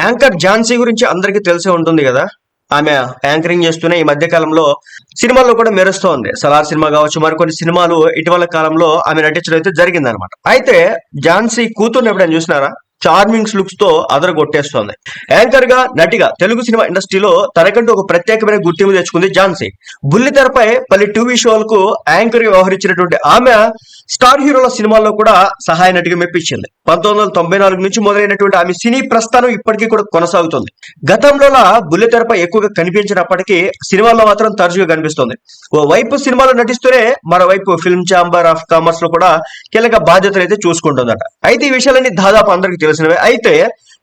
Anchor Jhansi గురించి అందరికీ తెలిసే ఉంటుంది కదా? ఆమె యాంకరింగ్ చేస్తూనే ఈ మధ్య కాలంలో సినిమాల్లో కూడా మెరుస్తోంది. సలార్ సినిమా కావచ్చు మరికొన్ని సినిమాలు ఇటీవల కాలంలో ఆమె నటించడం అయితే జరిగిందనమాట అయితే ఝాన్సీ కూతుర్ని ఎప్పుడైనా చూసినారా? చార్మింగ్స్ లుక్స్తో అదర కొట్టేస్తోంది యాంకర్గా నటిగా తెలుగు సినిమా ఇండస్ట్రీలో తనకంటూ ఒక ప్రత్యేకమైన గుర్తింపు తెచ్చుకుంది ఝాన్సీ. బుల్లి తెరపై పలు టీవీ షోలకు యాంకర్గా వ్యవహరించినటువంటి ఆమె స్టార్ హీరోల సినిమాల్లో కూడా సహాయ నటిగా మెప్పించింది. పంతొమ్మిది వందల తొంభై నాలుగు నుంచి మొదలైనటువంటి ఆమె సినీ ప్రస్థానం ఇప్పటికీ కూడా కొనసాగుతుంది. గతంలో బుల్లి తెరపై ఎక్కువగా కనిపించినప్పటికీ సినిమాల్లో మాత్రం తరచుగా కనిపిస్తుంది. ఓ వైపు సినిమాలో నటిస్తూనే మరోవైపు ఫిల్మ్ ఛాంబర్ ఆఫ్ కామర్స్లో కూడా కీలక బాధ్యతలు అయితే చూసుకుంటుందట. అయితే ఈ విషయాలన్నీ దాదాపు అందరికీ తెలిసినవే అయితే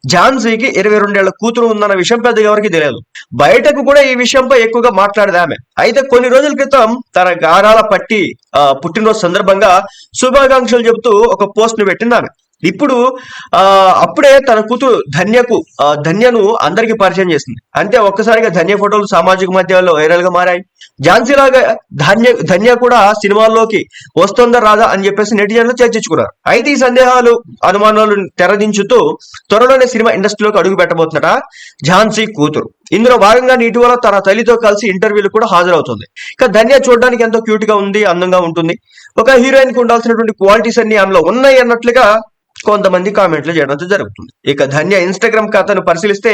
ఝాన్సీకి ఇరవై రెండేళ్ళ కూతురు ఉందన్న విషయం పెద్దగా ఎవరికి తెలియదు. బయటకు కూడా ఈ విషయంపై ఎక్కువగా మాట్లాడేది ఆమె. అయితే కొన్ని రోజుల క్రితం తన గారాల పట్టి ఆ, పుట్టినరోజు సందర్భంగా శుభాకాంక్షలు చెబుతూ ఒక పోస్ట్ను పెట్టింది ఆమె. ఇప్పుడు ఆ అప్పుడే తన కూతురు ధన్యకు ధన్యను అందరికి పరిచయం చేసింది. అంతే ఒక్కసారిగా ధన్య ఫోటోలు సామాజిక మాధ్యమాల్లో వైరల్గా మారాయి. ఝాన్సీ లాగా ధన్య ధన్య కూడా సినిమాల్లోకి వస్తుందా రాదా అని చెప్పేసి నెటిజన్లు చర్చించుకున్నారు. అయితే ఈ సందేహాలు అనుమానాలు తెరదించుతూ త్వరలోనే సినిమా ఇండస్ట్రీలోకి అడుగు పెట్టబోతున్నట ఝాన్సీ కూతురు. ఇందులో భాగంగా ఇటీవల తన తల్లితో కలిసి ఇంటర్వ్యూలు కూడా హాజరవుతుంది. ఇక ధన్య చూడడానికి ఎంతో క్యూట్గా ఉంది అందంగా ఉంటుంది. ఒక హీరోయిన్కి ఉండాల్సినటువంటి క్వాలిటీస్ అన్ని ఆమెలో ఉన్నాయి అన్నట్లుగా కొంతమంది కామెంట్లు చేయడం జరుగుతుంది. ఇక ధన్య ఇన్స్టాగ్రామ్ ఖాతాను పరిశీలిస్తే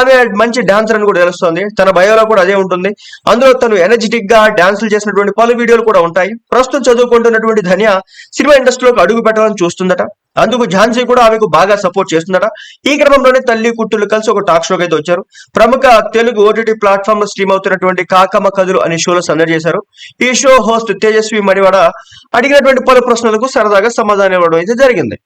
ఆమె మంచి డాన్సర్ అని కూడా తెలుస్తోంది. తన బయోలో కూడా అదే ఉంటుంది. అందులో తను ఎనర్జెటిక్గా డాన్సులు చేసినటువంటి పలు వీడియోలు కూడా ఉంటాయి. ప్రస్తుతం చదువుకుంటున్నటువంటి ధన్య సినిమా ఇండస్ట్రీలోకి అడుగు పెట్టాలని చూస్తుందట. అందుకు ఝాన్సీ కూడా ఆమెకు బాగా సపోర్ట్ చేస్తుందట. ఈ క్రమంలోనే తల్లి కుట్టులు కలిసి ఒక టాక్ షోకి అయితే వచ్చారు. ప్రముఖ తెలుగు ఓటీటీ ప్లాట్ఫామ్లో స్ట్రీమ్ అవుతున్నటువంటి కాకమ్మ కథలు అనే షోలో సందడి చేశారు. ఈ షో హోస్ట్ తేజస్వి మరివాడ అడిగినటువంటి పలు ప్రశ్నలకు సరదాగా సమాధానం ఇవ్వడం అయితే జరిగింది.